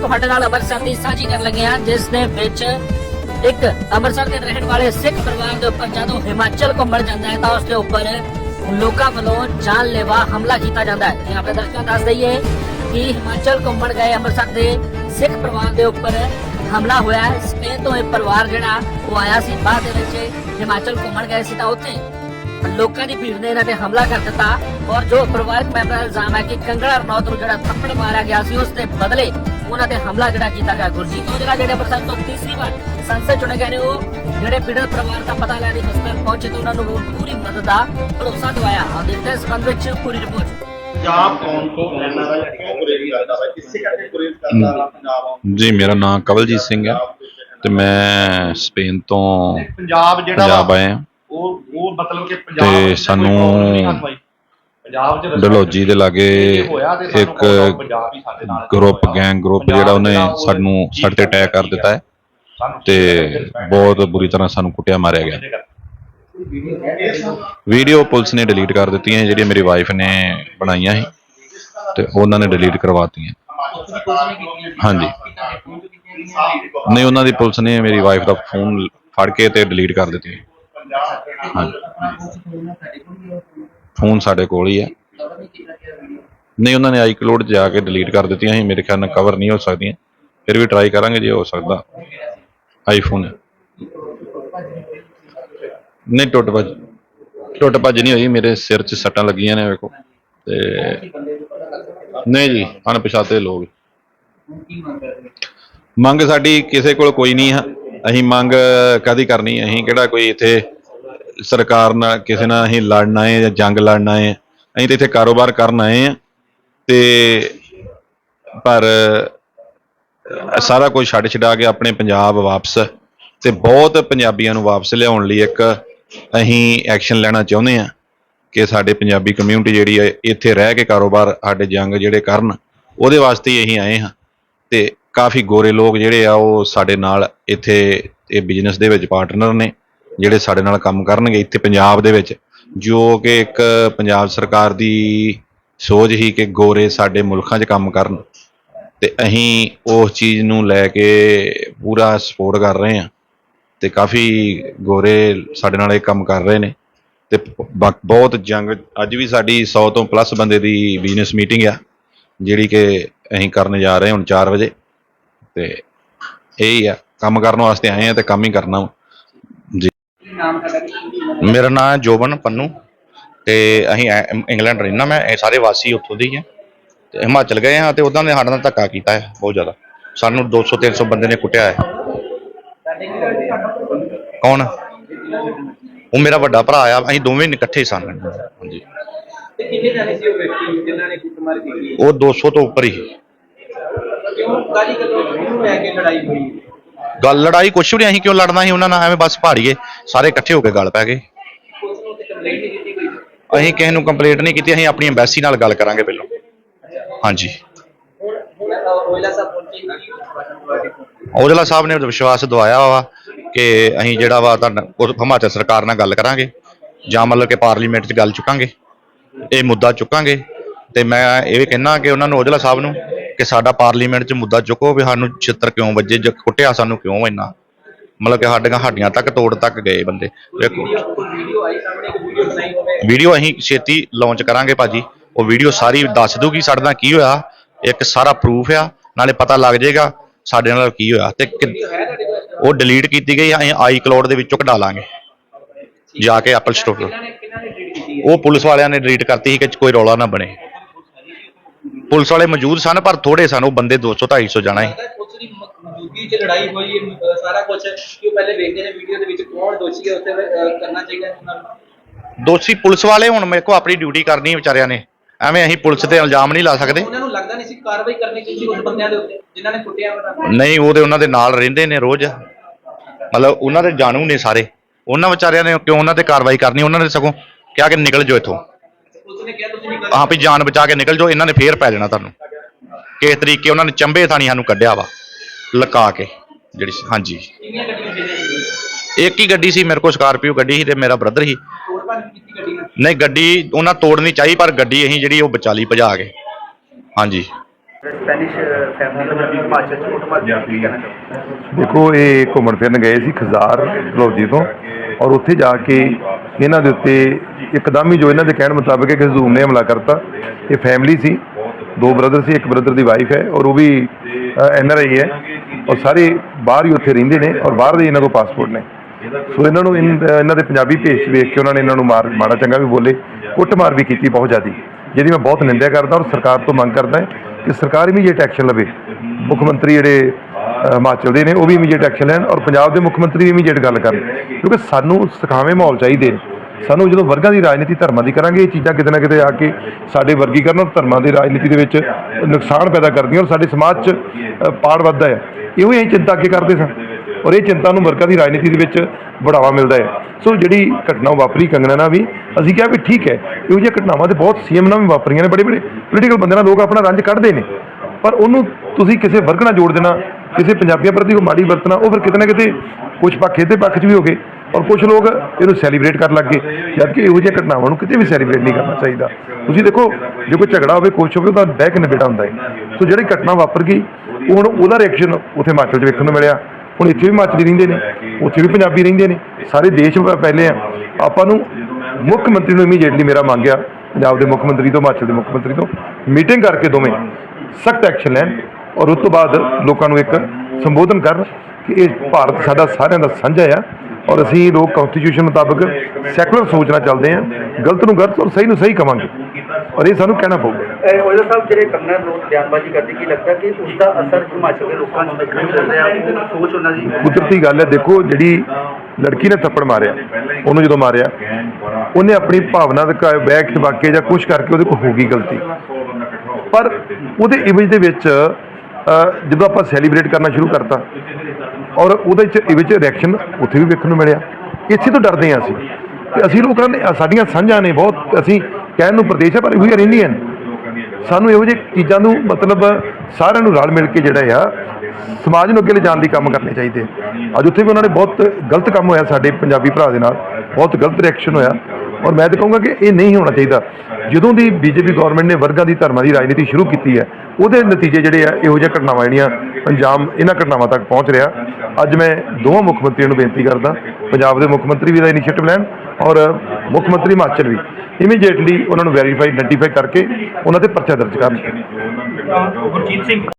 ਤੁਹਾਡੇ ਨਾਲ ਅੰਮ੍ਰਿਤਸਰ ਦੀ ਸਾਂਝੀ ਕਰਨ ਲੱਗੇ ਹਾਂ, ਜਿਸ ਦੇ ਵਿੱਚ ਇੱਕ ਅੰਮ੍ਰਿਤਸਰ ਦੇ ਰਹਿਣ ਵਾਲੇ ਸਿੱਖ ਪਰਿਵਾਰ ਦੇ ਉੱਪਰ ਜਦੋਂ ਹਿਮਾਚਲ ਘੁੰਮਣ ਜਾਂਦਾ ਹੈ, ਤਾਂ ਉਸ ਦੇ ਉੱਪਰ ਲੋਕਾਂ ਵੱਲੋਂ ਜਾਨਲੇਵਾ ਹਮਲਾ ਕੀਤਾ ਜਾਂਦਾ ਹੈ। ਇਹ ਆਪਣੇ ਦਰਸ਼ਕਾਂ ਦੱਸ ਦਈਏ ਕਿ ਹਿਮਾਚਲ ਘੁੰਮਣ ਗਏ ਅੰਮ੍ਰਿਤਸਰ ਦੇ ਸਿੱਖ ਪਰਿਵਾਰ ਦੇ ਉੱਪਰ ਹਮਲਾ ਹੋਇਆ ਹੈ। ਸਪੇਨ ਤੋਂ ਇਹ ਪਰਿਵਾਰ ਜਿਹੜਾ, ਉਹ ਆਇਆ ਸੀ। ਬਾਅਦ ਦੇ ਵਿੱਚ ਹਿਮਾਚਲ ਘੁੰਮਣ ਗਏ ਸੀ ਤਾਂ ਉੱਥੇ ਲੋਕਾਂ ਦੀ ਭੀੜ ਨੇ ਇਹਨਾਂ ਤੇ ਹਮਲਾ ਕਰ ਦਿੱਤਾ। ਔਰ ਜੋ ਪਰਿਵਾਰਕ ਮੈਂਬਰ ਦਾ ਇਲਜ਼ਾਮ ਹੈ ਕਿ ਕੰਗੜਾ ਰਣੌਤ ਨੂੰ ਜਿਹੜਾ ਥੱਪੜ ਮਾਰਿਆ ਗਿਆ ਸੀ, ਉਸ ਦੇ ਬਦਲੇ ਉਹਨਾਂ ਤੇ ਹਮਲਾ ਜਿਹੜਾ ਕੀਤਾ ਗਿਆ ਗੁਰਜੀਤ ਔਜਲਾ ਜਿਹੜੇ ਅੰਮ੍ਰਿਤਸਰ ਤੋਂ ਤੀਸਰੀ ਵਾਰ ਸੰਸਦ ਚੁਣੇ ਗਏ ਨੇ ਉਹ ਜਿਹੜੇ ਪੀੜਤ ਪਰਿਵਾਰ ਦਾ ਪਤਾ ਲੈਣ ਲਈ ਹਸਪਤਾਲ ਪਹੁੰਚੇ ਤੇ ਉਹਨਾਂ ਨੂੰ ਪੂਰੀ ਮਦਦ ਦਾ ਭਰੋਸਾ ਦਵਾਇਆ। ਔਰ ਦੇਖਦੇ ਇਸ ਸੰਬੰਧ ਵਿੱਚ ਪੂਰੀ ਰਿਪੋਰਟ। ਪੰਜਾਬ ਕੌਣ ਤੋਂ ਐਨਆਰਆਈ ਕਿਉਂ ਗੁਰੇਜ਼ ਕਰਦਾ ਵਾ? ਕਿਸੇ ਕਰਕੇ ਗੁਰੇਜ਼ ਕਰਦਾ ਵਾ। ਪੰਜਾਬ ਜੀ ਮੇਰਾ ਨਾਮ ਕਵਲਜੀਤ ਸਿੰਘ ਹੈ ਤੇ ਮੈਂ ਸਪੇਨ ਤੋਂ ਪੰਜਾਬ ਜਿਹੜਾ ਪੰਜਾਬ ਆਏ ਹਾਂ ਉਹ ਉਹ ਮਤਲਬ ਕਿ ਪੰਜਾਬ ਤੇ ਸਾਨੂੰ problem ਨਹੀਂ ਸਾਨੂੰ ਆਈ। ਪੰਜਾਬ ਚ ਡਲਹੌਜੀ ਦੇ ਲਾਗੇ ਇੱਕ ਗਰੁੱਪ। ਗੈਂਗ ਗਰੁੱਪ ਜਿਹੜਾ ਉਹਨੇ ਸਾਨੂੰ ਸਾਡੇ ਤੇ ਅਟੈਕ ਕਰ ਦਿੱਤਾ ਹੈ। ਤੇ ਬਹੁਤ ਬੁਰੀ ਤਰ੍ਹਾਂ ਸਾਨੂੰ ਕੁੱਟਿਆ ਮਾਰਿਆ ਗਿਆ। ਵੀਡੀਓ ਪੁਲਿਸ ਨੇ ਡਿਲੀਟ ਕਰ ਦਿੱਤੀਆਂ ਜਿਹੜੀਆਂ ਮੇਰੀ ਵਾਈਫ ਨੇ ਬਣਾਈਆਂ ਸੀ ਤੇ ਉਹਨਾਂ ਨੇ ਡਿਲੀਟ ਕਰਵਾਤੀਆਂ। ਹਾਂਜੀ। ਨਹੀਂ ਉਹਨਾਂ ਦੀ ਪੁਲਿਸ ਨੇ ਮੇਰੀ ਵਾਈਫ ਦਾ ਫੋਨ ਫੜ ਕੇ ਤੇ ਡਿਲੀਟ ਕਰ ਦਿੱਤੀ ਫੋਨ ਸਾਡੇ ਕੋਲ ਹੀ ਹੈ। ਨਹੀਂ, ਉਹਨਾਂ ਨੇ ਆਈਕਲੋਡ ਜਾ ਕੇ ਡਿਲੀਟ ਕਰ ਦਿੱਤੀਆਂ ਸੀ। ਮੇਰੇ ਖਿਆਲ ਨਾਲ ਕਵਰ ਨਹੀਂ ਹੋ ਸਕਦੀਆਂ। ਫਿਰ ਵੀ ਟਰਾਈ ਕਰਾਂਗੇ ਜੇ ਹੋ ਸਕਦਾ। ਆਈਫੋਨ ਨਹੀਂ, ਟੁੱਟ ਭੱਜ ਟੁੱਟ ਭੱਜ ਨਹੀਂ ਹੋਈ। ਮੇਰੇ ਸਿਰ 'ਚ ਸੱਟਾਂ ਲੱਗੀਆਂ ਨੇ, ਵੇਖੋ। ਤੇ ਨਹੀਂ ਜੀ, ਅਣਪਛਾਤੇ ਲੋਕ। ਮੰਗ ਸਾਡੀ ਕਿਸੇ ਕੋਲ ਕੋਈ ਨਹੀਂ ਹੈ। ਅਸੀਂ ਮੰਗ ਕਾਦੀ ਕਰਨੀ ਅਸੀਂ ਕਿਹੜਾ ਕੋਈ ਇੱਥੇ ਸਰਕਾਰ ਨਾਲ ਕਿਸੇ ਨਾਲ ਅਸੀਂ ਲੜਨਾ ਆਏ ਜਾਂ ਜੰਗ ਲੜਨਾ ਹੈ ਅਸੀਂ ਤਾਂ ਇੱਥੇ ਕਾਰੋਬਾਰ ਕਰਨ ਆਏ ਆ ਤੇ ਪਰ ਸਾਰਾ ਕੁਝ ਛੱਡ ਛਡਾ ਕੇ ਆਪਣੇ ਪੰਜਾਬ ਵਾਪਸ ਤੇ ਬਹੁਤ ਪੰਜਾਬੀਆਂ ਨੂੰ ਵਾਪਸ ਲਿਆਉਣ ਲਈ ਇੱਕ ਅਸੀਂ ਐਕਸ਼ਨ ਲੈਣਾ ਚਾਹੁੰਦੇ ਆ ਕਿ ਸਾਡੇ ਪੰਜਾਬੀ ਕਮਿਊਨਿਟੀ ਜਿਹੜੀ ਹੈ, ਇੱਥੇ ਰਹਿ ਕੇ ਕਾਰੋਬਾਰ ਸਾਡੇ ਜੰਗ ਜਿਹੜੇ ਕਰਨ, ਉਹਦੇ ਵਾਸਤੇ ਹੀ ਅਸੀਂ ਆਏ ਹਾਂ। ਤੇ ਕਾਫੀ ਗੋਰੇ ਲੋਕ ਜਿਹੜੇ ਆ, ਉਹ ਸਾਡੇ ਨਾਲ ਇੱਥੇ ਇਹ ਬਿਜ਼ਨਸ ਦੇ ਵਿੱਚ ਪਾਰਟਨਰ ਨੇ। ਜਿਹੜੇ ਸਾਡੇ ਨਾਲ ਕੰਮ ਕਰਨਗੇ ਇੱਥੇ ਪੰਜਾਬ ਦੇ ਵਿੱਚ, ਜੋ ਕਿ ਇੱਕ ਪੰਜਾਬ ਸਰਕਾਰ ਦੀ ਸੋਚ ਹੀ ਕਿ ਗੋਰੇ ਸਾਡੇ ਮੁਲਕਾਂ 'ਚ ਕੰਮ ਕਰਨ। ਤੇ ਅਸੀਂ ਉਸ ਚੀਜ਼ ਨੂੰ ਲੈ ਕੇ ਪੂਰਾ ਸਪੋਰਟ ਕਰ ਰਹੇ ਹਾਂ। ਤੇ ਕਾਫੀ ਗੋਰੇ ਸਾਡੇ ਨਾਲ ਇਹ ਕੰਮ ਕਰ ਰਹੇ ਨੇ। ਤੇ ਬਾ- ਬਹੁਤ ਜੰਗ, ਅੱਜ ਵੀ ਸਾਡੀ 100 ਤੋਂ ਪਲੱਸ ਬੰਦੇ ਦੀ ਬਿਜ਼ਨਸ ਮੀਟਿੰਗ ਆ, ਜਿਹੜੀ ਕਿ ਅਸੀਂ ਕਰਨ ਜਾ ਰਹੇ ਹੁਣ 4 ਵਜੇ। ਤੇ ਇਹ ਹੀ ਆ, ਕੰਮ ਕਰਨ ਵਾਸਤੇ ਆਏ ਆ ਤੇ ਕੰਮ ਹੀ ਕਰਨਾ ਵਾ। ਮੇਰਾ ਨਾਮ ਹੈ ਜੋਬਨ ਪੰਨੂ ਤੇ ਅਸੀਂ ਐ- ਇੰਗਲੈਂਡ ਰਹਿਣਾ ਮੈਂ ਇਹ ਸਾਰੇ ਵਾਸੀ ਉੱਥੋਂ ਦੇ ਹੀ ਆ। ਤੇ ਹਿਮਾਚਲ ਗਏ ਹਾਂ ਤੇ ਉਹਨਾਂ ਨੇ ਸਾਡੇ ਨਾਲ ਧੱਕਾ ਕੀਤਾ ਹੈ ਬਹੁਤ ਜ਼ਿਆਦਾ। ਸਾਨੂੰ 200 300 ਬੰਦੇ ਨੇ ਕੁੱਟਿਆ ਹੈ। ਕੌਣ? ਉਹ ਮੇਰਾ ਵੱਡਾ ਭਰਾ ਆ ਅਸੀਂ ਦੋਵੇਂ ਇਕੱਠੇ ਹੀ ਸਨ। ਹਾਂਜੀ। ਤੇ ਕਿੰਨੇ ਜਾਣੇ ਸੀ ਉਹ ਵਿਅਕਤੀ ਜਿਨ੍ਹਾਂ ਨੇ ਕੁੱਟਮਾਰ ਕੀਤੀ? ਉਹ 200 ਤੋਂ ਉੱਪਰ ਹੀ। ਕਿਉਂ? ਕਾਲੀ ਕਦੋਂ ਨੂੰ ਲੈ ਕੇ ਲੜਾਈ ਹੋਈ? ਗੱਲ ਲੜਾਈ ਕੁਛ ਵੀ ਨਹੀਂ, ਅਸੀਂ ਕਿਉਂ ਲੜਨਾ ਸੀ ਉਹਨਾਂ ਨਾਲ? ਐਵੇਂ ਬਸ ਪਹਾੜੀਏ ਸਾਰੇ ਇਕੱਠੇ ਹੋ ਕੇ ਗੱਲ ਪੈ ਗਏ। ਅਸੀਂ ਕਿਸੇ ਨੂੰ ਕੰਪਲੇਂਟ ਨਹੀਂ ਕੀਤੀ, ਅਸੀਂ ਆਪਣੀ ਐਮਬੈਸੀ ਨਾਲ ਗੱਲ ਕਰਾਂਗੇ ਪਹਿਲਾਂ। ਹਾਂਜੀ। ਔਜਲਾ ਸਾਹਿਬ ਨੇ ਵਿਸ਼ਵਾਸ ਦਵਾਇਆ ਵਾ ਕਿ ਅਸੀਂ ਜਿਹੜਾ ਵਾ ਤੁਹਾਡਾ ਉਹ ਹਿਮਾਚਲ ਸਰਕਾਰ ਨਾਲ ਗੱਲ ਕਰਾਂਗੇ, ਜਾਂ ਮਤਲਬ ਕਿ ਪਾਰਲੀਮੈਂਟ 'ਚ ਗੱਲ ਚੁੱਕਾਂਗੇ, ਇਹ ਮੁੱਦਾ ਚੁੱਕਾਂਗੇ। ਤੇ ਮੈਂ ਇਹ ਵੀ ਕਹਿਣਾ ਕਿ ਉਹਨਾਂ ਨੂੰ ਔਜਲਾ ਸਾਹਿਬ ਨੂੰ ਕਿ ਸਾਡਾ ਪਾਰਲੀਮੈਂਟ 'ਚ ਮੁੱਦਾ ਚੁੱਕੋ ਵੀ ਸਾਨੂੰ ਛਿੱਤਰ ਕਿਉਂ ਵੱਜੇ, ਜਾਂ ਕੁੱਟਿਆ ਸਾਨੂੰ ਕਿਉਂ ਇੰਨਾ? ਮਤਲਬ ਕਿ ਸਾਡੀਆਂ ਹੱਡੀਆਂ ਤੱਕ ਤੋੜ ਤੱਕ ਗਏ ਬੰਦੇ। ਵੇਖੋ ਵੀਡੀਓ ਅਸੀਂ ਛੇਤੀ ਲਾਂਚ ਕਰਾਂਗੇ ਭਾਜੀ। ਉਹ ਵੀਡੀਓ ਸਾਰੀ ਦੱਸ ਦੂਗੀ ਸਾਡੇ ਨਾਲ ਕੀ ਹੋਇਆ। ਇੱਕ ਸਾਰਾ ਪ੍ਰੂਫ ਆ। ਨਾਲੇ ਪਤਾ ਲੱਗ ਜਾਏਗਾ ਸਾਡੇ ਨਾਲ ਕੀ ਹੋਇਆ ਤੇ ਕਿ- ਉਹ ਡਿਲੀਟ ਕੀਤੀ ਗਈ ਅਸੀਂ ਆਈ ਕਲਾਉਡ ਦੇ ਵਿੱਚੋਂ ਕਢਾ ਲਾਂਗੇ। ਜਾ ਕੇ ਐਪਲ ਸਟੋਰ ਉਹ ਪੁਲਿਸ ਵਾਲਿਆਂ ਨੇ ਡਿਲੀਟ ਕਰਤੀ ਸੀ ਕਿ ਕੋਈ ਰੌਲਾ ਨਾ ਬਣੇ। ਪੁਲਿਸ ਵਾਲੇ ਮੌਜੂਦ ਸਨ ਪਰ ਥੋੜੇ ਸਨ ਉਹ ਬੰਦੇ 200 250 ਜਾਣਾ ਸੀ। ਪੁਲਿਸ ਦੀ ਮੌਜੂਦਗੀ 'ਚ ਲੜਾਈ ਹੋਈ ਅਹ ਸਾਰਾ ਕੁਝ ਕਿ ਉਹ ਪਹਿਲੇ ਵੇਖਦੇ ਨੇ ਵੀਡੀਓ ਦੇ ਵਿੱਚ ਕੌਣ ਦੋਸ਼ੀ ਹੈ ਉੱਤੇ ਅਹ ਕਰਨਾ ਚਾਹੀਦਾ ਹੈ ਉਹਨਾਂ ਨੂੰ। ਦੋਸ਼ੀ ਪੁਲਿਸ ਵਾਲੇ ਹੁਣ ਮੇਰੇ ਕੋ ਆਪਣੀ ਡਿਊਟੀ ਕਰਨੀ ਹੈ ਵਿਚਾਰਿਆਂ ਨੇ। ਐਵੇਂ ਅਸੀਂ ਪੁਲਿਸ ਤੇ ਇਲਜ਼ਾਮ ਨਹੀਂ ਲਾ ਸਕਦੇ। ਉਹਨਾਂ ਨੂੰ ਲੱਗਦਾ ਨਹੀਂ ਸੀ ਕਾਰਵਾਈ ਕਰਨੀ ਚਾਹੀਦੀ ਉਸ ਬੰਦਿਆਂ ਦੇ ਉੱਤੇ ਜਿਨ੍ਹਾਂ ਨੇ ਕੁੱਟਿਆ ਨਹੀਂ ਉਹ ਤੇ ਉਹਨਾਂ ਦੇ ਨਾਲ ਰਹਿੰਦੇ ਨੇ ਰੋਜ਼। ਮਤਲਬ ਉਹਨਾਂ ਦੇ ਜਾਣੂ ਨੇ ਸਾਰੇ। ਉਹਨਾਂ ਵਿਚਾਰਿਆਂ ਨੇ ਕਿਉਂ ਉਹਨਾਂ ਤੇ ਕਾਰਵਾਈ ਕਰਨੀ ਉਹਨਾਂ ਨੇ ਸਗੋਂ ਕਿਹਾ ਕਿ ਨਿਕਲ ਜਾਓ ਇੱਥੋਂ। ਪੁਲਿਸ ਨੇ ਕਿਹਾ ਤੁਸੀਂ ਨਹੀਂ ਹਾਂ ਵੀ ਜਾਨ ਬਚਾ ਕੇ ਨਿਕਲ ਜਾਓ ਇਹਨਾਂ ਨੇ ਫੇਰ ਪੈ ਜਾਣਾ ਤੁਹਾਨੂੰ। ਕਿਸ ਤਰੀਕੇ ਉਹਨਾਂ ਨੇ ਚੰਬੇ ਥਾਣੀ ਸਾਨੂੰ ਕੱਢਿਆ ਵਾ ਲੁਕਾ ਕੇ ਜਿਹੜੀ ਹਾਂਜੀ। ਇੱਕ ਹੀ ਗੱਡੀ ਸੀ ਮੇਰੇ ਕੋਲ ਸਕਾਰਪੀਓ ਗੱਡੀ ਸੀ ਤੇ ਮੇਰਾ ਬ੍ਰਦਰ ਸੀ। ਨਹੀਂ ਗੱਡੀ ਉਹਨਾਂ ਤੋੜਨੀ ਚਾਹੀ ਪਰ ਗੱਡੀ ਅਸੀਂ ਜਿਹੜੀ ਉਹ ਬਚਾ ਲਈ ਭਜਾ ਕੇ। ਹਾਂਜੀ। ਸਪੈਨਿਸ਼ ਫੈਮਿਲੀ ਹਿਮਾਚਲ ਚ ਦੇਖੋ ਇਹ ਘੁੰਮਣ ਫਿਰਨ ਗਏ ਸੀ ਖਜ਼ਾਰ ਫਲੌਜੀ ਤੋਂ ਔਰ ਉੱਥੇ ਜਾ ਕੇ ਇਹਨਾਂ ਦੇ ਉੱਤੇ ਇੱਕਦਮ ਹੀ ਜੋ ਇਹਨਾਂ ਦੇ ਕਹਿਣ ਮੁਤਾਬਕ ਇੱਕ ਹਜ਼ੂਮ ਨੇ ਹਮਲਾ ਕਰਤਾ। ਇਹ ਫੈਮਿਲੀ ਸੀ, ਦੋ ਬ੍ਰਦਰ ਸੀ, ਇੱਕ ਬ੍ਰਦਰ ਦੀ ਵਾਈਫ ਹੈ ਔਰ ਉਹ ਵੀ ਐਨ ਆਰ ਆਈ ਹੈ ਔਰ ਸਾਰੇ ਬਾਹਰ ਹੀ ਉੱਥੇ ਰਹਿੰਦੇ ਨੇ ਔਰ ਬਾਹਰ ਦੇ ਇਹਨਾਂ ਕੋਲ ਪਾਸਪੋਰਟ ਨੇ। ਸੋ ਇਹਨਾਂ ਨੂੰ ਇਨ- ਇਹਨਾਂ ਦੇ ਪੰਜਾਬੀ ਭੇਸ ਵੇਖ ਕੇ ਉਹਨਾਂ ਨੇ ਇਹਨਾਂ ਨੂੰ ਮਾਰ, ਮਾੜਾ ਚੰਗਾ ਵੀ ਬੋਲੇ, ਕੁੱਟਮਾਰ ਵੀ ਕੀਤੀ ਬਹੁਤ ਜ਼ਿਆਦੀ, ਜਿਹਦੀ ਮੈਂ ਬਹੁਤ ਨਿੰਦਿਆ ਕਰਦਾ ਔਰ ਸਰਕਾਰ ਤੋਂ ਮੰਗ ਕਰਦਾ ਕਿ ਸਰਕਾਰ ਇਮੀਡੀਏਟ ਐਕਸ਼ਨ ਲਵੇ। ਮੁੱਖ ਮੰਤਰੀ ਜਿਹੜੇ ਹਿਮਾਚਲ ਦੇ ਨੇ, ਉਹ ਵੀ ਇਮੀਡੀਏਟ ਐਕਸ਼ਨ ਲੈਣ ਔਰ ਪੰਜਾਬ ਦੇ ਮੁੱਖ ਮੰਤਰੀ ਵੀ ਇਮੀਡੀਏਟ ਗੱਲ ਕਰਨ, ਕਿਉਂਕਿ ਸਾਨੂੰ ਸਿਖਾਵੇਂ ਮਾਹੌਲ ਚਾਹੀਦੇ ਨੇ। ਸਾਨੂੰ ਜਦੋਂ ਵਰਗਾਂ ਦੀ ਰਾਜਨੀਤੀ ਧਰਮਾਂ ਦੀ ਕਰਾਂਗੇ, ਇਹ ਚੀਜ਼ਾਂ ਕਿਤੇ ਨਾ ਕਿਤੇ ਆ ਕੇ ਸਾਡੇ ਵਰਗੀਕਰਨ ਔਰ ਧਰਮਾਂ ਦੀ ਰਾਜਨੀਤੀ ਦੇ ਵਿੱਚ ਨੁਕਸਾਨ ਪੈਦਾ ਕਰਦੀਆਂ ਔਰ ਸਾਡੇ ਸਮਾਜ 'ਚ ਪਾੜ ਵੱਧਦਾ ਹੈ। ਇਹੋ ਹੀ ਅਸੀਂ ਚਿੰਤਾ ਅੱਗੇ ਕਰਦੇ ਸਾਂ ਔਰ ਇਹ ਚਿੰਤਾ ਨੂੰ ਵਰਗਾਂ ਦੀ ਰਾਜਨੀਤੀ ਦੇ ਵਿੱਚ ਬੜਾਵਾ ਮਿਲਦਾ ਹੈ। ਸੋ ਜਿਹੜੀ ਘਟਨਾ ਵਾਪਰੀ, ਕੰਗਣਾ ਨਾਲ ਵੀ, ਅਸੀਂ ਕਿਹਾ ਵੀ ਠੀਕ ਹੈ, ਇਹੋ ਜਿਹੀਆਂ ਘਟਨਾਵਾਂ ਤੇ ਬਹੁਤ ਸੀਐਮ ਨਾਲ ਵੀ ਵਾਪਰੀਆਂ ਨੇ, ਬੜੇ ਬੜੇ ਪੋਲੀਟੀਕਲ ਬੰਦੇ ਨਾਲ ਲੋਕ ਆਪਣਾ ਰੰਜ ਕੱਢਦੇ ਨੇ। ਪਰ ਉਹਨੂੰ ਤੁਸੀਂ ਕਿਸੇ ਵਰਗ ਨਾਲ ਜੋੜ ਦੇਣਾ, ਕਿਸੇ ਪੰਜਾਬੀਆਂ ਪ੍ਰਤੀ ਕੋਈ ਮਾੜੀ ਵਰਤਣਾ, ਉਹ ਫਿਰ ਕਿਤੇ ਨਾ ਕਿਤੇ ਕੁਝ ਪੱਖ ਇਹਦੇ ਪੱਖ 'ਚ ਵੀ ਹੋ ਗਏ। ਔਰ ਕੁਝ ਲੋਕ ਇਹਨੂੰ ਸੈਲੀਬ੍ਰੇਟ ਕਰਨ ਲੱਗ ਗਏ। ਜਦਕਿ ਇਹੋ ਜਿਹੀਆਂ ਘਟਨਾਵਾਂ ਨੂੰ ਕਿਤੇ ਵੀ ਸੈਲੀਬ੍ਰੇਟ ਨਹੀਂ ਕਰਨਾ ਚਾਹੀਦਾ। ਤੁਸੀਂ ਦੇਖੋ, ਜੇ ਕੋਈ ਝਗੜਾ ਹੋਵੇ, ਕੁਛ ਹੋਵੇ, ਉਹਦਾ ਬਹਿ ਕੇ ਨਿਬੇੜਾ ਹੁੰਦਾ ਹੈ। ਸੋ ਜਿਹੜੀ ਘਟਨਾ ਵਾਪਰ ਗਈ, ਉਹ ਹੁਣ ਉਹਦਾ ਰਿਐਕਸ਼ਨ ਉੱਥੇ ਹਿਮਾਚਲ 'ਚ ਵੇਖਣ ਨੂੰ ਮਿਲਿਆ। ਹੁਣ ਇੱਥੇ ਵੀ ਹਿਮਾਚਲੀ ਰਹਿੰਦੇ ਨੇ, ਉੱਥੇ ਵੀ ਪੰਜਾਬੀ ਰਹਿੰਦੇ ਨੇ। ਸਾਰੇ ਦੇਸ਼ ਪਹਿਲੇ ਆ। ਆਪਾਂ ਨੂੰ ਮੁੱਖ ਮੰਤਰੀ ਨੂੰ ਇਮੀਡੀਏਟਲੀ ਮੇਰਾ ਮੰਗਿਆ, ਪੰਜਾਬ ਦੇ ਮੁੱਖ ਮੰਤਰੀ ਤੋਂ, ਹਿਮਾਚਲ ਦੇ ਮੁੱਖ ਮੰਤਰੀ ਤੋਂ ਮੀਟਿੰਗ ਕਰਕੇ ਦੋਵੇਂ ਸਖਤ ਐਕਸ਼ਨ ਲੈਣ। ਔਰ ਉਸ ਤੋਂ ਬਾਅਦ ਲੋਕਾਂ ਨੂੰ ਇੱਕ ਸੰਬੋਧਨ ਕਰਨ ਕਿ ਇਹ ਭਾਰਤ ਸਾਡਾ ਸਾਰਿਆਂ ਦਾ ਸਾਂਝਾ ਆ। ਔਰ ਅਸੀਂ ਲੋਕ ਕਨਸਟੀਟਿਊਸ਼ਨ ਮੁਤਾਬਕ ਸੈਕੂਲਰ ਸੋਚ ਨਾਲ ਚੱਲਦੇ ਆ ਗਲਤ ਨੂੰ ਗਲਤ ਔਰ ਸਹੀ ਨੂੰ ਸਹੀ ਕਵਾਂਗੇ। ਔਰ ਇਹ ਸਾਨੂੰ ਕਹਿਣਾ ਪਊਗਾ। ਓਇਲ ਸਾਹਿਬ ਜਿਹੜੇ ਕੰਗਨਾ ਲੋਕ ਬਿਆਨਬਾਜ਼ੀ ਕਰਦੇ ਕੀ ਲੱਗਦਾ ਕਿ ਉਸ ਦਾ ਅਸਰ ਹਿਮਾਚਲ ਦੇ ਲੋਕਾਂ ਨੂੰ ਦੇਖਣ ਨੂੰ ਮਿਲ ਰਿਹਾ? ਉਹ ਸੋਚ ਉਹਨਾਂ ਦੀ ਕੁਦਰਤੀ ਗੱਲ ਹੈ। ਦੇਖੋ ਜਿਹੜੀ ਲੜਕੀ ਨੇ ਥੱਪੜ ਮਾਰਿਆ ਉਹਨੂੰ ਜਦੋਂ ਮਾਰਿਆ ਉਹਨੇ ਆਪਣੀ ਭਾਵਨਾ ਦੇ ਬੈਕ ਵਾਕੇ ਜਾਂ ਕੁਛ ਕਰਕੇ ਉਹਦੇ ਕੋਲ ਹੋ ਗਈ ਗਲਤੀ। ਪਰ ਉਹਦੇ ਇਮੇਜ ਦੇ ਵਿੱਚ ਜਦੋਂ ਆਪਾਂ ਸੈਲੀਬ੍ਰੇਟ ਕਰਨਾ ਸ਼ੁਰੂ ਕਰਤਾ, ਔਰ ਉਹਦੇ ਚ ਇਮੇਜ ਰਿਐਕਸ਼ਨ ਉੱਥੇ ਵੀ ਵੇਖਣ ਨੂੰ ਮਿਲਿਆ। ਇੱਥੇ ਤੋਂ ਡਰਦੇ ਹਾਂ ਅਸੀਂ। ਕਿ ਅਸੀਂ ਲੋਕਾਂ ਨੇ ਸਾਡੀਆਂ ਸਾਂਝਾਂ ਨੇ ਬਹੁਤ, ਅਸੀਂ ਕਹਿਣ ਨੂੰ ਪ੍ਰਦੇਸ਼ ਹੈ ਪਰ ਵੀ ਆਰ ਇੰਡੀਅਨ ਸਾਨੂੰ ਇਹੋ ਜਿਹੀ ਚੀਜ਼ਾਂ ਨੂੰ, ਮਤਲਬ, ਸਾਰਿਆਂ ਨੂੰ ਰਲ ਮਿਲ ਕੇ ਜਿਹੜਾ ਆ, ਸਮਾਜ ਨੂੰ ਅੱਗੇ ਲਿਜਾਣ ਦੀ ਕੰਮ ਕਰਨੇ ਚਾਹੀਦੇ। ਅੱਜ ਉੱਥੇ ਵੀ ਉਹਨਾਂ ਨੇ ਬਹੁਤ ਗਲਤ ਕੰਮ ਹੋਇਆ ਸਾਡੇ ਪੰਜਾਬੀ ਭਰਾ ਦੇ ਨਾਲ। ਬਹੁਤ ਗਲਤ ਰਿਐਕਸ਼ਨ ਹੋਇਆ। ਔਰ ਮੈਂ ਤਾਂ ਕਹੂੰਗਾ ਕਿ ਇਹ ਨਹੀਂ ਹੋਣਾ ਚਾਹੀਦਾ। ਜਦੋਂ ਦੀ ਬੀਜੇਪੀ ਗਵਰਨਮੈਂਟ ਨੇ ਵਰਗਾਂ ਦੀ ਧਰਮਾਂ ਦੀ ਰਾਜਨੀਤੀ ਸ਼ੁਰੂ ਕੀਤੀ ਹੈ, ਉਹਦੇ ਨਤੀਜੇ ਜਿਹੜੇ ਆ, ਇਹੋ ਜਿਹੀਆਂ ਘਟਨਾਵਾਂ ਜਿਹੜੀਆਂ ਪੰਜਾਬ ਇਹਨਾਂ ਘਟਨਾਵਾਂ ਤੱਕ ਪਹੁੰਚ ਰਿਹਾ। ਅੱਜ ਮੈਂ ਦੋਵਾਂ ਮੁੱਖ ਮੰਤਰੀਆਂ ਨੂੰ ਬੇਨਤੀ ਕਰਦਾ, ਪੰਜਾਬ ਦੇ ਮੁੱਖ ਮੰਤਰੀ ਵੀ ਇਹਦਾ ਇਨੀਸ਼ੀਏਟਿਵ ਲੈਣ ਔਰ ਮੁੱਖ ਮੰਤਰੀ ਹਿਮਾਚਲ ਵੀ। ਇਮੀਡੀਏਟਲੀ ਉਹਨਾਂ ਨੂੰ ਵੈਰੀਫਾਈ ਆਇਡੈਂਟੀਫਾਈ ਕਰਕੇ ਉਹਨਾਂ ਤੇ ਪਰਚਾ ਦਰਜ ਕਰਨ।